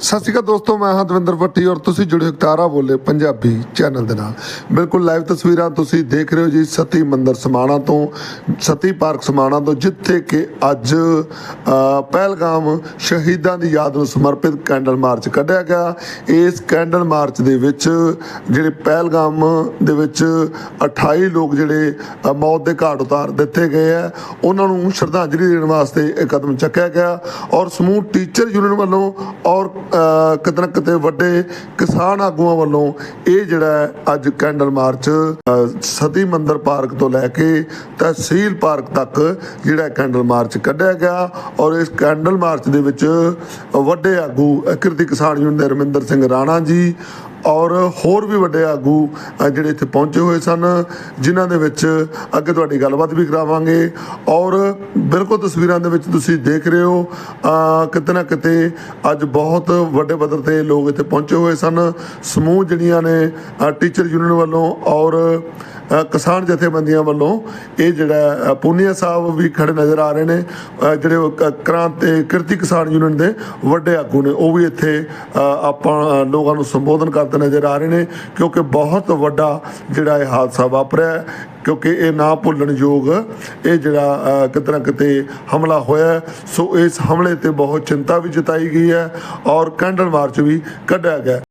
ਸਤਿ ਸ਼੍ਰੀ ਅਕਾਲ ਦੋਸਤੋ, ਮੈਂ ਹਾਂ ਦਵਿੰਦਰ ਭੱਟੀ ਔਰ ਤੁਸੀਂ ਜੁੜੇ ਹੋ ਤਾਰਾ ਬੋਲੇ ਪੰਜਾਬੀ ਚੈਨਲ ਦੇ ਨਾਲ। ਬਿਲਕੁਲ ਲਾਈਵ ਤਸਵੀਰਾਂ ਤੁਸੀਂ ਦੇਖ ਰਹੇ ਹੋ ਜੀ ਸਤੀ ਮੰਦਰ ਸਮਾਣਾ ਤੋਂ, ਸਤੀ ਪਾਰਕ ਸਮਾਣਾ ਤੋਂ, ਜਿੱਥੇ ਕਿ ਅੱਜ ਪਹਿਲਗਾਮ ਸ਼ਹੀਦਾਂ ਦੀ ਯਾਦ ਨੂੰ ਸਮਰਪਿਤ ਕੈਂਡਲ ਮਾਰਚ ਕੱਢਿਆ ਗਿਆ। ਇਸ ਕੈਂਡਲ ਮਾਰਚ ਦੇ ਵਿੱਚ ਜਿਹੜੇ ਪਹਿਲਗਾਮ ਦੇ ਵਿੱਚ 28 ਲੋਕ ਜਿਹੜੇ ਮੌਤ ਦੇ ਘਾਟ ਉਤਾਰ ਦਿੱਤੇ ਗਏ ਆ ਉਹਨਾਂ ਨੂੰ ਸ਼ਰਧਾਂਜਲੀ ਦੇਣ ਵਾਸਤੇ ਇਹ ਕਦਮ ਚੱਕਿਆ ਗਿਆ ਔਰ ਸਮੂਹ ਟੀਚਰ ਯੂਨੀਅਨ ਵੱਲੋਂ ਔਰ ਕਿਤੇ ਨਾ ਕਿਤੇ ਵੱਡੇ ਕਿਸਾਨ ਆਗੂਆਂ ਵੱਲੋਂ ਇਹ ਜਿਹੜਾ ਅੱਜ ਕੈਂਡਲ ਮਾਰਚ ਸਤੀ ਮੰਦਰ ਪਾਰਕ ਤੋਂ ਲੈ ਕੇ ਤਹਿਸੀਲ ਪਾਰਕ ਤੱਕ ਜਿਹੜਾ ਕੈਂਡਲ ਮਾਰਚ ਕੱਢਿਆ ਗਿਆ ਔਰ ਇਸ ਕੈਂਡਲ ਮਾਰਚ ਦੇ ਵਿੱਚ ਵੱਡੇ ਆਗੂ ਕਿਰਤੀ ਕਿਸਾਨ ਯੂਨੀਅਨ ਦੇ ਰਮਿੰਦਰ ਸਿੰਘ ਰਾਣਾ ਜੀ ਔਰ ਹੋਰ ਵੀ ਵੱਡੇ ਆਗੂ ਜਿਹੜੇ ਇੱਥੇ ਪਹੁੰਚੇ ਹੋਏ ਸਨ, ਜਿਨ੍ਹਾਂ ਦੇ ਵਿੱਚ ਅੱਗੇ ਤੁਹਾਡੀ ਗੱਲਬਾਤ ਵੀ ਕਰਾਵਾਂਗੇ। ਔਰ ਬਿਲਕੁਲ ਤਸਵੀਰਾਂ ਦੇ ਵਿੱਚ ਤੁਸੀਂ ਦੇਖ ਰਹੇ ਹੋ ਕਿਤੇ ਨਾ ਕਿਤੇ ਅੱਜ ਬਹੁਤ ਵੱਡੇ ਪੱਧਰ ਤੇ ਲੋਕ ਇੱਥੇ ਪਹੁੰਚੇ ਹੋਏ ਸਨ। ਸਮੂਹ ਜਿਹੜੀਆਂ ਨੇ ਟੀਚਰ ਯੂਨੀਅਨ ਵੱਲੋਂ ਔਰ ਕਿਸਾਨ ਜਥੇਬੰਦੀਆਂ ਵੱਲੋਂ ਇਹ ਜਿਹੜਾ ਪੂਨੀਆ ਸਾਹਿਬ ਵੀ ਖੜੇ ਨਜ਼ਰ ਆ ਰਹੇ ਨੇ। ਜਿਹੜੇ ਉਹ ਕ੍ਰਾਂਤੀ ਕਿਰਤੀ ਕਿਸਾਨ ਯੂਨੀਅਨ ਦੇ ਵੱਡੇ ਆਗੂ ਨੇ ਉਹ ਵੀ ਇੱਥੇ ਆਪਾਂ ਲੋਕਾਂ ਨੂੰ ਸੰਬੋਧਨ ਕਰਦੇ ਨਜ਼ਰ ਆ ਰਹੇ ਨੇ ਕਿਉਂਕਿ ਬਹੁਤ ਵੱਡਾ ਜਿਹੜਾ ਇਹ ਹਾਦਸਾ ਵਾਪਰਿਆ ਕਿਉਂਕਿ ਇਹ ਨਾ ਭੁੱਲਣ ਯੋਗ ਇਹ ਜਿਹੜਾ ਅ, ਕਿਤੇ ਨਾ ਕਿਤੇ ਹਮਲਾ ਹੋਇਆ ਸੋ ਇਸ ਹਮਲੇ ਤੇ ਬਹੁਤ ਚਿੰਤਾ ਵੀ ਜਤਾਈ ਗਈ ਹੈ ਔਰ ਕੈਂਡਲ ਮਾਰਚ ਵੀ ਕੱਢਿਆ ਗਿਆ